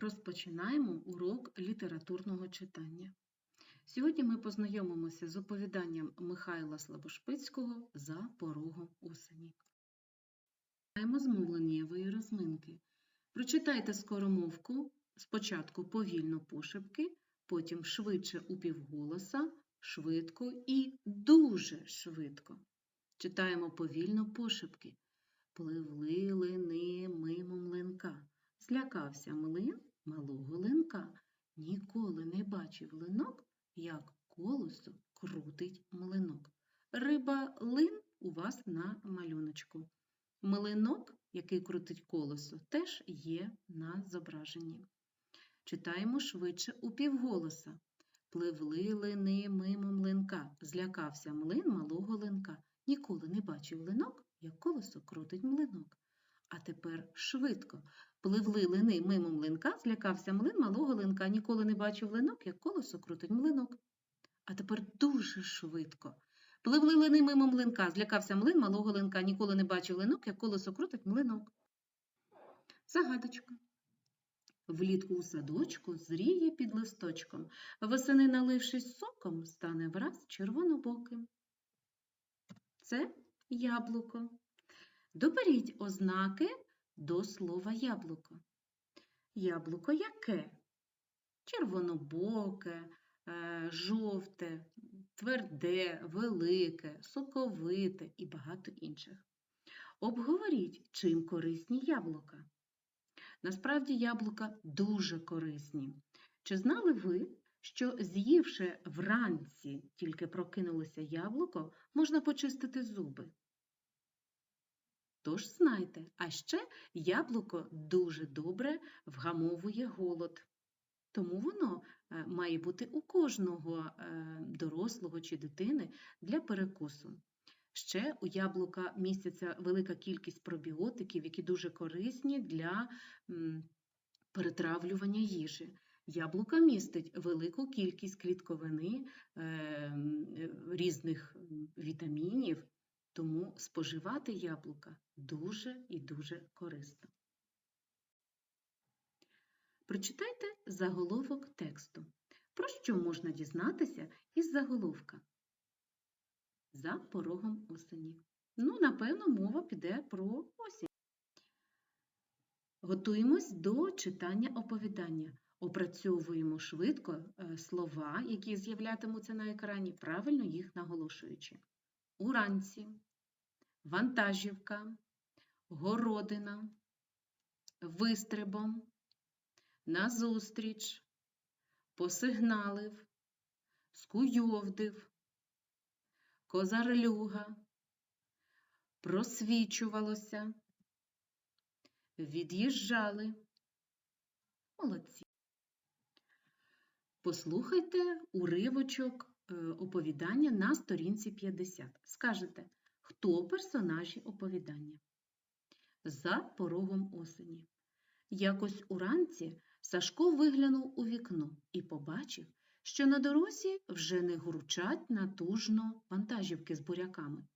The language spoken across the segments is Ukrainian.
Розпочинаємо урок літературного читання. Сьогодні ми познайомимося з оповіданням Михайла Слабошпицького «За порогом осені». Починаємо з мовленнєвої розминки. Прочитайте скоромовку спочатку повільно пошепки, потім швидше упівголоса, швидко і дуже швидко. Читаємо повільно пошепки. Пливли лини мимо млинка. Злякався млин малого линка. Ніколи не бачив линок, як колесо крутить млинок. Риба лин у вас на малюночку. Млинок, який крутить колесо, теж є на зображенні. Читаємо швидше у півголоса. Пливли лини мимо млинка. Злякався млин малого линка. Ніколи не бачив линок, як колесо крутить млинок. А тепер швидко. Пливли лини мимо млинка, злякався млин малого линка. Ніколи не бачив линок, як колесо крутить млинок. А тепер дуже швидко. Пливли лини мимо млинка, злякався млин малого линка. Ніколи не бачив линок, як колесо крутить млинок. Загадочка. Влітку у садочку зріє під листочком. Восени, налившись соком, стане враз червонобоким. Це яблуко. Доберіть ознаки до слова яблуко. Яблуко яке? Червонобоке, е, жовте, тверде, велике, соковите і багато інших. Обговоріть, чим корисні яблука. Насправді яблука дуже корисні. Чи знали ви, що з'ївши вранці тільки прокинулося яблуко, можна почистити зуби? Тож знайте, а ще яблуко дуже добре вгамовує голод. Тому воно е, має бути у кожного е, дорослого чи дитини для перекусу. Ще у яблука міститься велика кількість пробіотиків, які дуже корисні для перетравлювання їжі. Яблука містить велику кількість клітковини, е, різних вітамінів, тому споживати яблука дуже і дуже корисно. Прочитайте заголовок тексту. Про що можна дізнатися із заголовка? За порогом осені. Ну, напевно, мова піде про осінь. Готуємось до читання оповідання. Опрацьовуємо швидко е, слова, які з'являтимуться на екрані, правильно їх наголошуючи. Уранці, вантажівка, городина, вистрибом, назустріч, посигналив, скуйовдив, козарлюга, просвічувалося, від'їжджали. Молодці. Послухайте уривочок е, оповідання на сторінці 50. Скажете, хто персонажі оповідання? За порогом осені. Якось уранці Сашко виглянув у вікно і побачив, що на дорозі вже не гурчать натужно вантажівки з буряками.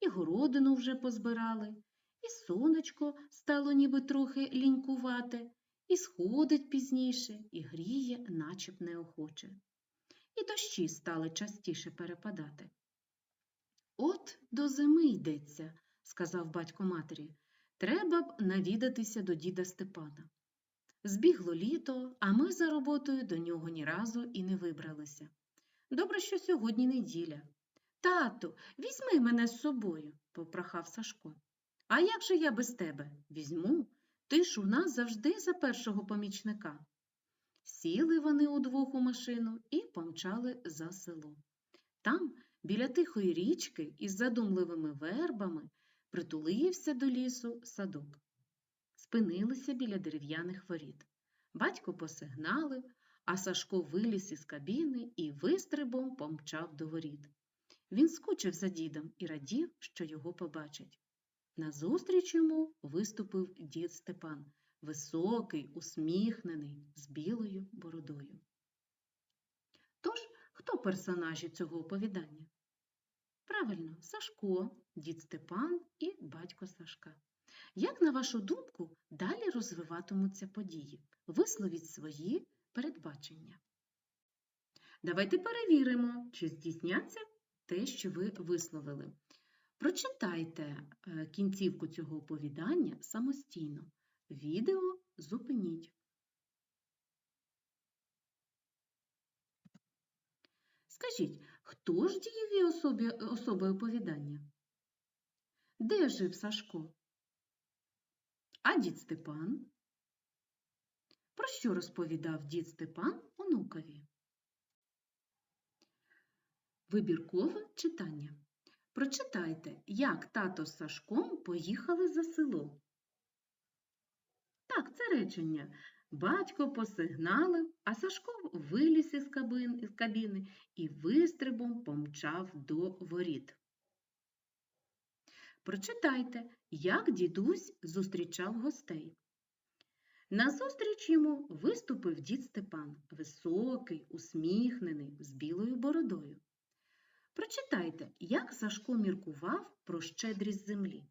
І городину вже позбирали, і сонечко стало ніби трохи лінькувате, і сходить пізніше, і гріє, начеб неохоче. І дощі стали частіше перепадати. От до зими йдеться, сказав батько матері. Треба б навідатися до діда Степана. Збігло літо, а ми за роботою до нього ні разу і не вибралися. Добре, що сьогодні неділя. Тату, візьми мене з собою, попрохав Сашко. А як же я без тебе? Візьму. Ти ж у нас завжди за першого помічника. Сіли вони удвох у машину і помчали за село. Там, біля тихої річки із задумливими вербами, притулився до лісу садок. Спинилися біля дерев'яних воріт. Батько посигналив, а Сашко виліз із кабіни і вистрибом помчав до воріт. Він скучив за дідом і радів, що його побачить. Назустріч йому виступив дід Степан, високий, усміхнений, з білою бородою. Тож, хто персонажі цього оповідання? Правильно, Сашко, дід Степан і батько Сашка. Як, на вашу думку, далі розвиватимуться події? Висловіть свої передбачення. Давайте перевіримо, чи здійсняться те, що ви висловили. Прочитайте е, кінцівку цього оповідання самостійно. Відео зупиніть. Скажіть, хто ж дієві особи, особи оповідання? Де жив Сашко? А дід Степан? Про що розповідав дід Степан онукові? Вибіркове читання. Прочитайте, як тато з Сашком поїхали за село. Так, це речення. Батько посигналив, а Сашко виліз із кабіни і вистрибом помчав до воріт. Прочитайте, як дідусь зустрічав гостей. Назустріч йому виступив дід Степан, високий, усміхнений, з білою бородою. Прочитайте, як Сашко міркував про щедрість землі.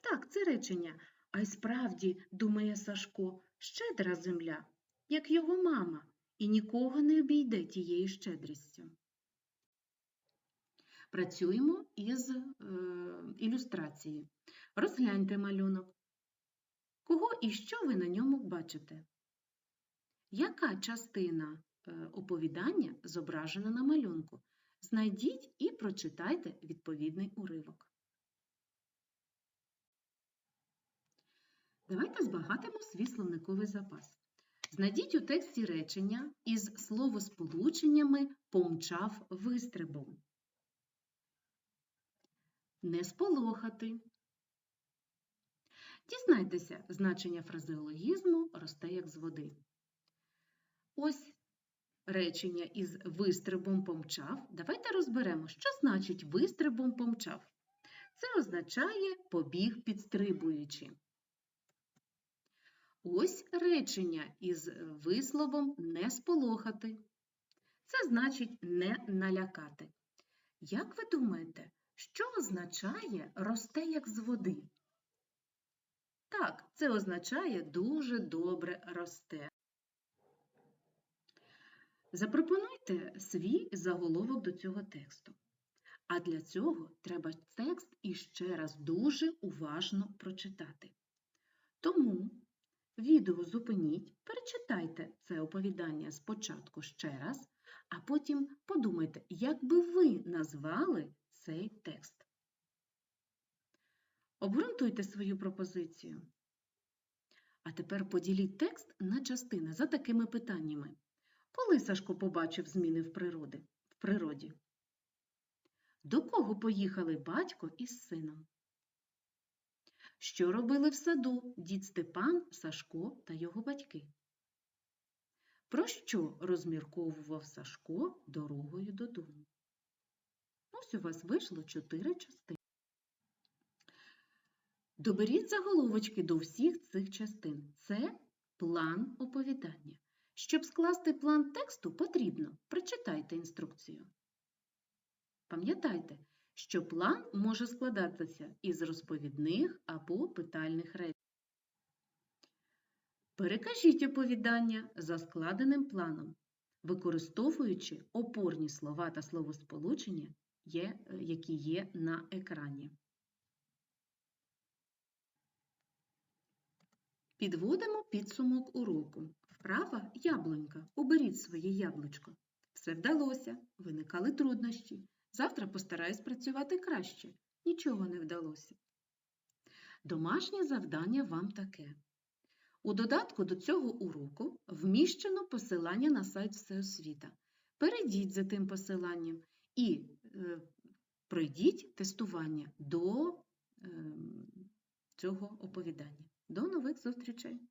Так, це речення. А й справді, думає Сашко, щедра земля, як його мама, і нікого не обійде тією щедрістю. Працюємо із е, ілюстрацією. Розгляньте малюнок. Кого і що ви на ньому бачите? Яка частина е, оповідання зображена на малюнку? Знайдіть і прочитайте відповідний уривок. Давайте збагатимо свій словниковий запас. Знайдіть у тексті речення із словосполученнями помчав вистрибом. Не сполохати. Дізнайтеся, значення фразеологізму росте як з води. Ось речення із вистрибом помчав. Давайте розберемо, що значить вистрибом помчав. Це означає побіг підстрибуючи. Ось речення із висловом не сполохати. Це значить не налякати. Як ви думаєте, що означає росте як з води? Так, це означає дуже добре росте. Запропонуйте свій заголовок до цього тексту. А для цього треба текст іще раз дуже уважно прочитати. Тому відео зупиніть, перечитайте це оповідання спочатку ще раз, а потім подумайте, як би ви назвали цей текст. Обґрунтуйте свою пропозицію. А тепер поділіть текст на частини за такими питаннями. Коли Сашко побачив зміни в природі? в природі? До кого поїхали батько із сином? Що робили в саду дід Степан, Сашко та його батьки? Про що розмірковував Сашко дорогою додому? Ось у вас вийшло чотири частини. Доберіть заголовочки до всіх цих частин. Це план оповідання. Щоб скласти план тексту, потрібно прочитайте інструкцію. Пам'ятайте, що план може складатися із розповідних або питальних речень. Перекажіть оповідання за складеним планом, використовуючи опорні слова та словосполучення, які є на екрані. Підводимо підсумок уроку. Вправа яблунька. Оберіть своє яблучко. Все вдалося, виникали труднощі. Завтра постараюсь працювати краще. Нічого не вдалося. Домашнє завдання вам таке. У додатку до цього уроку вміщено посилання на сайт Всеосвіта. Перейдіть за тим посиланням і е, пройдіть тестування до е, цього оповідання. До нових зустрічей!